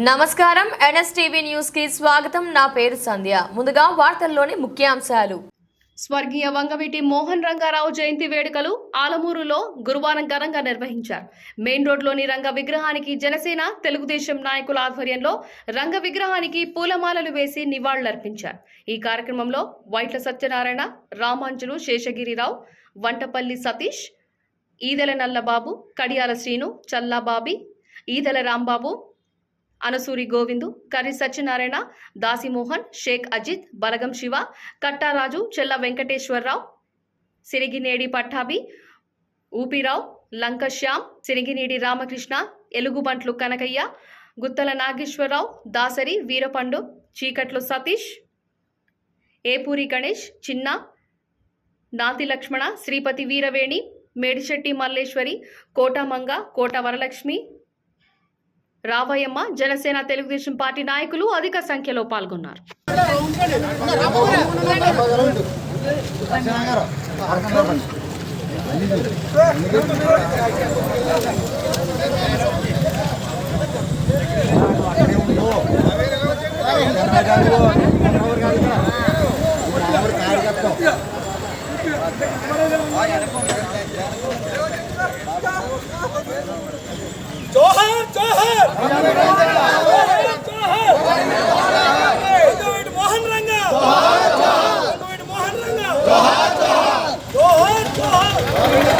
నమస్కారం. ఎన్ఎస్టీవీ న్యూస్కి స్వాగతం. నా పేరు సంధ్య. ముందుగా వార్తల్లోని ముఖ్యాంశాలు. స్వర్గీయ వంగవీటి మోహన్ రంగారావు జయంతి వేడుకలు ఆలమూరులో గురువారం ఘనంగా నిర్వహించారు. మెయిన్ రోడ్లోని రంగ విగ్రహానికి జనసేన తెలుగుదేశం నాయకుల ఆధ్వర్యంలో రంగ విగ్రహానికి పూలమాలలు వేసి నివాళులర్పించారు. ఈ కార్యక్రమంలో వైట్ల సత్యనారాయణ రామాంజులు శేషగిరిరావు వంటపల్లి సతీష్ ఈదెల నల్లబాబు కడియాల శ్రీను చల్లాబాబి ఈదెల రాంబాబు అనసూరి గోవిందు కర్రి సత్యనారాయణ దాసిమోహన్ షేక్ అజిత్ బలగం శివ కట్టారాజు చెల్ల వెంకటేశ్వరరావు సిరిగినేడి పట్టాభి ఊపిరావు లంకశ్యామ్ సిరిగినేడి రామకృష్ణ ఎలుగుబంట్లు కనకయ్య గుత్తల నాగేశ్వరరావు దాసరి వీరపండు చీకట్లు సతీష్ ఏపూరి గణేష్ చిన్న నాతి లక్ష్మణ శ్రీపతి వీరవేణి మేడిశెట్టి మల్లేశ్వరి కోటమంగ కోట వరలక్ష్మి రావయ్యమ్మ జనసేన తెలుగుదేశం పార్టీ నాయకులు అధిక సంఖ్యలో పాల్గొన్నారు. జోహర్ జోహర్! Thank you.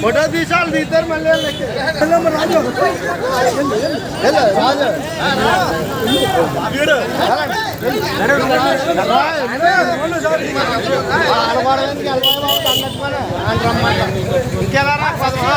ఫోటో తీసాలి తీద్దరు మళ్ళీ రాజు. రాజు. ఇంకెలా రా పదమా?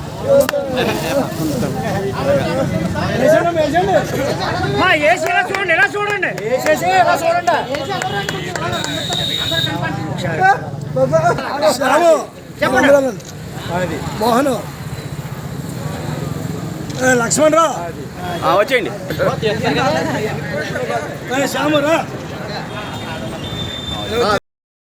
చూడండి ఎలా చూడండి? చెప్పండి. మోహన్. లక్ష్మణ్ రా. వచ్చేయండి. శ్యామరా